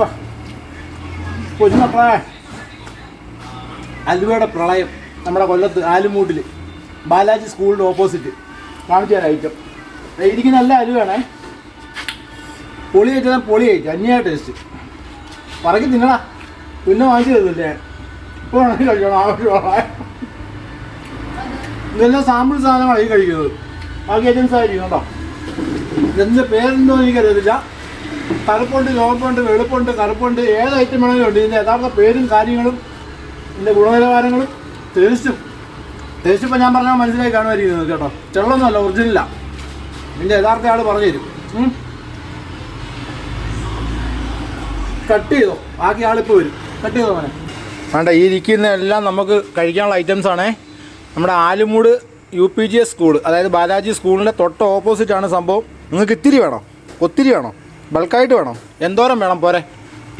വാ. കുഞ്ഞുമക്കളെ അലുവയുടെ പ്രളയം നമ്മുടെ കൊല്ലത്ത് ആലുമൂട്ടിൽ. ബാലാജി സ്കൂളിന്റെ ഓപ്പോസിറ്റ്. കാണിച്ചു തരാം ഐറ്റം. എനിക്ക് നല്ല അലുവയാണേ പൊളി കഴിച്ചാൽ പൊളി കഴിച്ചു അന്യായ ടേസ്റ്റ് പറക്കി നിങ്ങളാ പിന്നെ വാങ്ങിച്ചു തരുന്നില്ലേ ഇപ്പോൾ വേണമെങ്കിൽ കഴിക്കണം ആവശ്യമുള്ള ഇതെല്ലാം സാമ്പിൾ സാധനമാണ് ഈ കഴിക്കുന്നത്? ബാക്കി ഐറ്റംസ് ആയിരിക്കും കേട്ടോ. ഇതിന്റെ പേരെന്തോ എനിക്കറിയത്തില്ല കറുപ്പുണ്ട് ചുവപ്പുണ്ട് വെളുപ്പുണ്ട് കറുപ്പുണ്ട് ഏത് ഐറ്റം വേണമെങ്കിലും ഉണ്ട്. ഇതിന്റെ യഥാർത്ഥ പേരും കാര്യങ്ങളും ഇതിന്റെ ഗുണനിലവാരങ്ങളും ടേസ്റ്റും ടേസ്റ്റ് ഇപ്പോൾ ഞാൻ പറഞ്ഞാൽ മനസ്സിലായി കാണുമായിരിക്കും നിങ്ങൾക്ക് കേട്ടോ. ചെള്ളൊന്നുമല്ല ഒറിജിനലാണ് ഇതിന്റെ യഥാർത്ഥ ആൾ പറഞ്ഞു തരും. കട്ട് ചെയ്തോ. ബാക്കി ആളിപ്പോൾ വരും. കട്ട് ചെയ്തോ മോനെ? വേണ്ട ഈ ഇരിക്കുന്ന എല്ലാം നമുക്ക് കഴിക്കാനുള്ള ഐറ്റംസ് ആണേ. നമ്മുടെ Alumoodu U P G S school അതായത് ബാലാജി സ്കൂളിന്റെ തൊട്ട് ഓപ്പോസിറ്റ് ആണ് സംഭവം. നിങ്ങൾക്ക് ഇത്തിരി വേണോ? ഒത്തിരി വേണോ? ബൾക്കായിട്ട് വേണം? എന്തോരം വേണം പോരെ.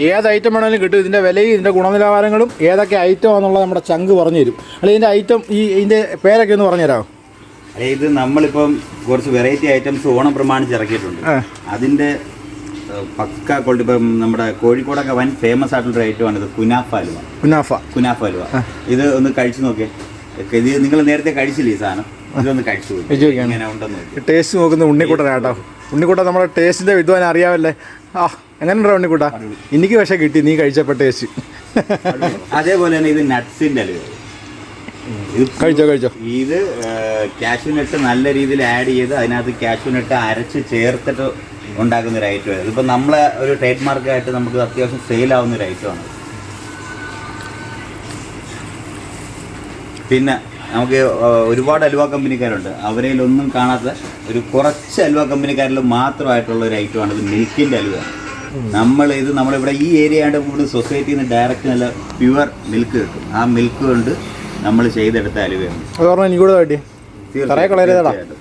ഏത് ഐറ്റം വേണമെങ്കിലും കിട്ടും. ഇതിന്റെ വിലയും ഇതിന്റെ ഗുണനിലവാരങ്ങളും ഏതൊക്കെ ഐറ്റം ആണെന്നുള്ളത് നമ്മുടെ ചങ്ക് പറഞ്ഞു തരും അല്ല ഇതിന്റെ ഐറ്റം ഈ ഇതിന്റെ പേരൊക്കെ ഒന്ന് പറഞ്ഞു തരാമോ അല്ല ഇത് നമ്മളിപ്പം കുറച്ച് വെറൈറ്റി ഐറ്റംസ് ഓണം പ്രമാണിച്ച് ഇറക്കിയിട്ടുണ്ട്. അതിന്റെ പക്ക ക്വാളിറ്റി ഇപ്പം നമ്മുടെ കോഴിക്കോടൊക്കെ വൻ ഫേമസ് ആയിട്ടുള്ള ഐറ്റം ഐറ്റമാണ് ഇത്. കുനാഫ അലുവ കുനാഫ. കുനാഫ അലുവ ഇത് ഒന്ന് കഴിച്ചു നോക്കിയേ. ഇത് നിങ്ങൾ നേരത്തെ കഴിച്ചില്ലേ ഈ സാധനം? ഇതൊന്ന് കഴിച്ചു ഇങ്ങനെ ഉണ്ടെന്ന് നോക്കി ടേസ്റ്റ് നോക്കുന്ന ഉണ്ണിക്കുട്ടനാ കേട്ടോ ഉണ്ണിക്കുട്ട നമ്മുടെ ടേസ്റ്റിന്റെ വിദ്വാൻ അറിയാമല്ലേ ആ എങ്ങനെയുണ്ടോ ഉണ്ണിക്കൂട്ട? എനിക്ക് പക്ഷേ കിട്ടി നീ കഴിച്ചപ്പോൾ ടേസ്റ്റ്. അതേപോലെ തന്നെ ഇത് നട്ട്സിന്റെ അലുവ കഴിച്ചോ കഴിച്ചോ. ഇത് കാശുനട്ട് നല്ല രീതിയിൽ ആഡ് ചെയ്ത് അതിനകത്ത് കാശുനട്ട് അരച്ച് ചേർത്തിട്ട് ഉണ്ടാക്കുന്ന ഒരു ഐറ്റമാണ് ഇതിപ്പോൾ നമ്മളെ ഒരു ട്രേഡ് മാർക്കായിട്ട് നമുക്ക് അത്യാവശ്യം സെയിൽ ആവുന്ന ഒരു ഐറ്റമാണ് പിന്നെ നമുക്ക് ഒരുപാട് അലുവ കമ്പനിക്കാരുണ്ട്. അവരിലൊന്നും കാണാത്ത ഒരു കുറച്ച് അലുവ കമ്പനിക്കാരിൽ മാത്രമായിട്ടുള്ള ഒരു ഐറ്റമാണ് ഇത് മിൽക്കിന്റെ അലുവ. നമ്മൾ ഇത് നമ്മളിവിടെ ഈ ഏരിയ ആയിട്ട് കൂടുതൽ സൊസൈറ്റിയിൽ നിന്ന് ഡയറക്റ്റ് നല്ല പ്യുവർ മിൽക്ക് കിട്ടും. ആ മിൽക്ക് കൊണ്ട് നമ്മൾ ചെയ്തെടുത്ത അലുവയാണ്. തീർച്ചയായിട്ടും.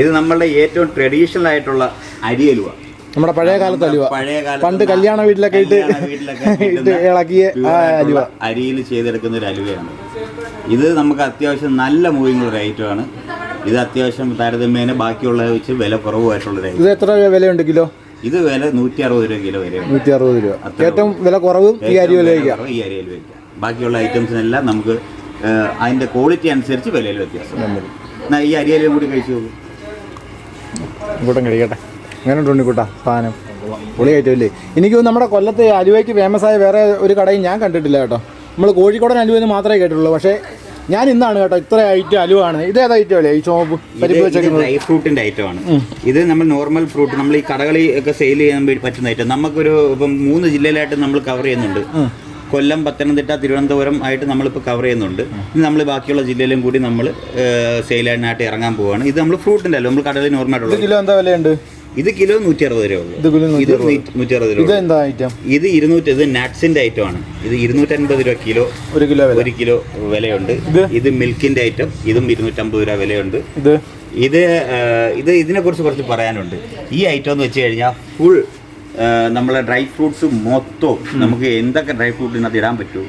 ഇത് നമ്മളുടെ ഏറ്റവും ട്രഡീഷണൽ ആയിട്ടുള്ള അരി അലുവ. നമ്മുടെ പഴയ കാലത്ത് അലുവ. പഴയ പണ്ട് കല്യാണ വീട്ടിലൊക്കെ ഇട്ട് ഇട്ട് ഇളക്കിയ അലുവ. അരിയിൽ ചെയ്തെടുക്കുന്ന ഒരു അലുവയാണ്. ഇത് നമുക്ക് അത്യാവശ്യം നല്ല മൂവിംഗ് ഉള്ള ഒരു ഐറ്റമാണ് ഇത് അത്യാവശ്യം താരതമ്യേന ബാക്കിയുള്ളത് വെച്ച് വില കുറവുമായിട്ടുള്ള ഇത് എത്ര രൂപ വിലയുണ്ട് കിലോ? ഇത് വില നൂറ്റി അറുപത് രൂപ കിലോ വരെ നൂറ്റി അറുപത് രൂപ ഏറ്റവും വില കുറവും ഈ അരി വില ഈ അരി വയ്ക്കാം. ബാക്കിയുള്ള ഐറ്റംസിനെല്ലാം നമുക്ക് അതിന്റെ ക്വാളിറ്റി അനുസരിച്ച് വിലയിൽ വ്യത്യാസം എന്നാൽ ഈ അരിയിലും കൂടി കഴിച്ചു നോക്കും കൂട്ടം കഴിക്കട്ടെ അങ്ങനെ ഉണ്ട് ഉണ്ണിക്കുട്ടാ സാധനം? പൊളി ഐറ്റമല്ലേ എനിക്ക് നമ്മുടെ കൊല്ലത്ത് അലുവയ്ക്ക് ഫേമസ് ആയ വേറെ ഒരു കടയും ഞാൻ കണ്ടിട്ടില്ല കേട്ടോ. നമ്മൾ കോഴിക്കോടൻ അലുവ എന്ന് മാത്രമേ കേട്ടിട്ടുള്ളൂ. പക്ഷേ ഞാൻ ഇന്നാണ് കേട്ടോ ഇത്ര ഐറ്റം അലുവാണ്. ഇത് ഏതാ ഐറ്റം അല്ലേ? ഈ ചോപ്പ് ഡ്രൈ ഫ്രൂട്ടിന്റെ ഐറ്റം ആണ്. ഇത് നമ്മൾ നോർമൽ ഫ്രൂട്ട് നമ്മൾ ഈ കടകളിൽ ഒക്കെ സെയിൽ ചെയ്യാൻ വേണ്ടി പറ്റുന്ന ഐറ്റം നമുക്കൊരു ഇപ്പം മൂന്ന് ജില്ലയിലായിട്ട് നമ്മൾ കവർ ചെയ്യുന്നുണ്ട്. കൊല്ലം പത്തനംതിട്ട തിരുവനന്തപുരം ആയിട്ട് നമ്മളിപ്പോൾ കവർ ചെയ്യുന്നുണ്ട്. ഇനി നമ്മൾ ബാക്കിയുള്ള ജില്ലയിലും കൂടി നമ്മൾ സെയിലായിട്ട് ഇറങ്ങാൻ പോവുകയാണ് ഇത് നമ്മൾ ഫ്രൂട്ടിന്റെ അല്ല നമ്മൾ ഇത് ആയിട്ടുള്ളത് കിലോ എന്താ വിലയുണ്ട്? ഇത് കിലോ നൂറ്റി അറുപത് രൂപ ഉള്ളൂ. ഇത് കിലോ ഇത് 160 നൂറ്റി അറുപത് രൂപ ഇത് എന്താ ഐറ്റം ഇത് ഇരുന്നൂറ്റി ഇത് നട്ട്സിന്റെ ഐറ്റം ആണ്. ഇത് ഇരുന്നൂറ്റൻപത് രൂപ കിലോ ഒരു കിലോ ഒരു കിലോ വിലയുണ്ട്. ഇത്? മിൽക്കിന്റെ ഐറ്റം ഇതും ഇരുന്നൂറ്റമ്പത് രൂപ വിലയുണ്ട്. ഇത്? ഇത് ഇത് ഇതിനെ കുറിച്ച് കുറച്ച് പറയാനുണ്ട്. ഈ ഐറ്റം എന്ന് വെച്ച് കഴിഞ്ഞാൽ ഫുൾ നമ്മളെ ഡ്രൈ ഫ്രൂട്ട്സ് മൊത്തം നമുക്ക് എന്തൊക്കെ ഡ്രൈ ഫ്രൂട്ടിനകത്ത് ഇടാൻ പറ്റൂ?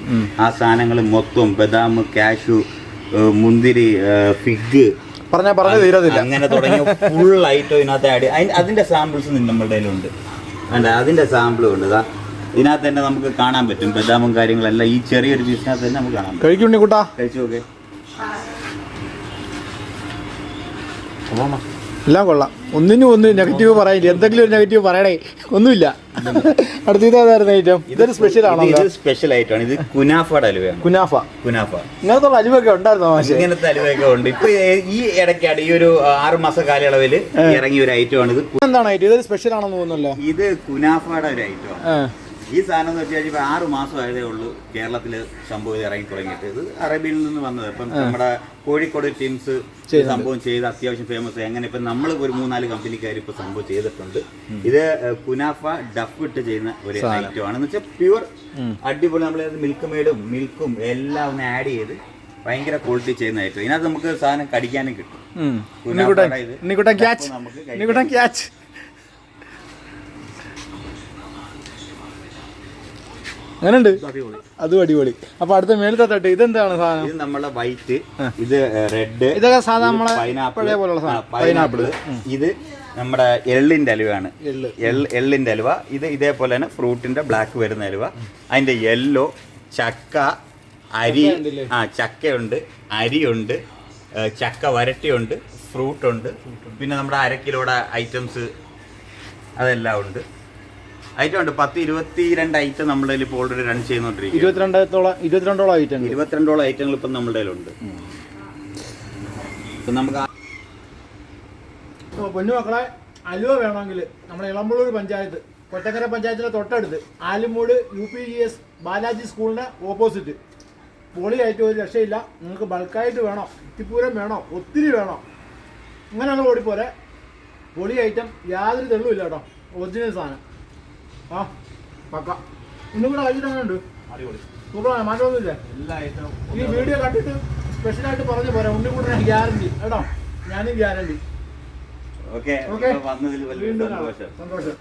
ആ സാധനങ്ങൾ മൊത്തം ബദാം കാഷു മുന്തിരി ഫിഗ് പറഞ്ഞാൽ പറഞ്ഞു തീരത്തില്ല. അങ്ങനെ തുടങ്ങി ഫുൾ ഐറ്റം ഇതിനകത്ത് ആഡ് അതിന്റെ സാമ്പിൾസ് നമ്മുടെ കയ്യിലുണ്ട് വേണ്ട അതിന്റെ സാമ്പിളും ഉണ്ട്. ഇതാ ഇതിനകത്ത് തന്നെ നമുക്ക് കാണാൻ പറ്റും. ബദാമും കാര്യങ്ങളെല്ലാം ഈ ചെറിയൊരു പീസിനകത്ത് തന്നെ നമുക്ക് കാണാം കഴിക്കുണ്ടി കൂട്ടാ. കഴിച്ചു നോക്കേ. എല്ലാം കൊള്ളാം. ഒന്നിനും ഒന്ന് നെഗറ്റീവ് പറയാനില്ല എന്തെങ്കിലും ഒരു നെഗറ്റീവ് പറയണേ. ഒന്നുമില്ല. അടുത്ത ഇതായിരുന്നു ഐറ്റം? ഇതൊരു സ്പെഷ്യൽ ആണോ ഇത് സ്പെഷ്യൽ ആയിട്ടാണ്. ഇത് കുനാഫയുടെ അലുവയാണ് കുനാഫ. കുനാഫ. ഇങ്ങനത്തെ അലുവൊക്കെ ഉണ്ടായിരുന്നോ ഇങ്ങനത്തെ അലുവയൊക്കെ ഉണ്ട്. ഇപ്പൊ ഈ ഇടയ്ക്കാണ് ഈ ഒരു ആറ് മാസ കാലയളവിൽ ഇറങ്ങിയ ഒരു ഐറ്റം ആണ് ഇത് എന്താണ് ഐറ്റം? ഇതൊരു സ്പെഷ്യൽ ആണെന്ന് തോന്നുന്നല്ലോ. ഇത് കുനാഫയുടെ ഒരു ഐറ്റം ആ. ഈ സാധനം എന്ന് വെച്ചാൽ കഴിഞ്ഞാൽ ഇപ്പൊ ആറ് മാസം ആയതേ ഉള്ളൂ കേരളത്തിൽ സംഭവം ഇത് ഇറങ്ങി തുടങ്ങിയിട്ട്. ഇത് അറേബ്യയിൽ നിന്ന് വന്നത്. ഇപ്പം നമ്മുടെ കോഴിക്കോട് ടീംസ് സംഭവം ചെയ്ത് അത്യാവശ്യം ഫേമസ് അങ്ങനെ ഇപ്പം നമ്മൾ ഒരു മൂന്നാൽ കമ്പനിക്കാർ ഇപ്പൊ സംഭവം ചെയ്തിട്ടുണ്ട്. ഇത് കുനാഫ ഡഫ് ഇട്ട് ചെയ്യുന്ന ഒരു ഐറ്റം ആണ്. എന്ന് വെച്ചാൽ പ്യുവർ അടിപൊളി നമ്മൾ മിൽക്ക് മെയ്ഡും മിൽക്കും എല്ലാം ഒന്ന് ആഡ് ചെയ്ത് ഭയങ്കര ക്വാളിറ്റി ചെയ്യുന്ന ഐറ്റം ഇതിനകത്ത് നമുക്ക് സാധനം കടിക്കാനും കിട്ടും. നമുക്ക് അങ്ങനെയുണ്ട്. അടിപൊളി. അതും അടിപൊളി. അപ്പൊ അടുത്ത മേലത്തെ തട്ട് ഇതെന്താണ് സാധനം? ഇത് നമ്മളെ വൈറ്റ് ഇത് റെഡ് ഇതൊക്കെ സാധാരണ നമ്മളെ പൈനാപ്പിൾ പോലുള്ള സാധനം. പൈനാപ്പിൾ ഇത് നമ്മുടെ എള്ളിന്റെ അലുവയാണ് എള്ള്. എള്ള് എള്ളിന്റെ അലുവ. ഇത് ഇതേപോലെ തന്നെ ഫ്രൂട്ടിന്റെ ബ്ലാക്ക് വരുന്ന അലുവ. അതിന്റെ യെല്ലോ ചക്ക അരി ആ ചക്കയുണ്ട് അരിയുണ്ട് ചക്ക വരട്ടിയുണ്ട് ഫ്രൂട്ടുണ്ട് പിന്നെ നമ്മുടെ അര കിലോയുടെ ഐറ്റംസ് അതെല്ലാം ഉണ്ട്. ഐറ്റം ഉണ്ട്. പത്ത് ഇരുപത്തിരണ്ട് ഐറ്റം നമ്മുടെ കയ്യിൽ ഇപ്പോൾ ഓൾറെഡി റൺ ചെയ്യുന്നോണ്ടിരിക്കും ഇരുപത്തിരണ്ടോളം ഇരുപത്തിരണ്ടോളം ഐറ്റം ഇരുപത്തിരണ്ടോളം ഐറ്റങ്ങൾ ഇപ്പം നമ്മുടെ കയ്യിലുണ്ട് ഇപ്പം നമുക്ക് പൊന്നു മക്കളെ അലുവ വേണമെങ്കിൽ നമ്മുടെ ഇളമ്പുള്ളൂർ പഞ്ചായത്ത് കൊറ്റക്കര പഞ്ചായത്തിലെ തൊട്ടടുത്ത് Alumoodu U P G S Balaji സ്കൂളിന്റെ ഓപ്പോസിറ്റ് പൊളിയായിട്ട് ഒരു രക്ഷയില്ല. നിങ്ങൾക്ക് ബൾക്കായിട്ട് വേണോ? ഇത്തിപ്പൂരം വേണോ? ഒത്തിരി വേണോ? അങ്ങനെയുള്ള ഓടിപ്പോരെ. പൊളി ഐറ്റം യാതൊരു തെളിവില്ല കേട്ടോ. ഒറിജിനൽ സാധനം. ആ പക്ക. ഇന്നും കൂടെ കഴിച്ചിട്ടുണ്ട് സൂപ്പറാണ് മാറ്റമൊന്നുമില്ലേ. എല്ലാ ഐറ്റവും ഈ വീഡിയോ കണ്ടിട്ട് സ്പെഷ്യലായിട്ട് പറഞ്ഞു പോരാ. ഉണ്ണി കൂടെ ഗ്യാരണ്ടി. കേട്ടോ? ഞാനും ഗ്യാരണ്ടി. ഓക്കെ ഓക്കെ വന്നതിൽ വലിയ സന്തോഷം. സന്തോഷം.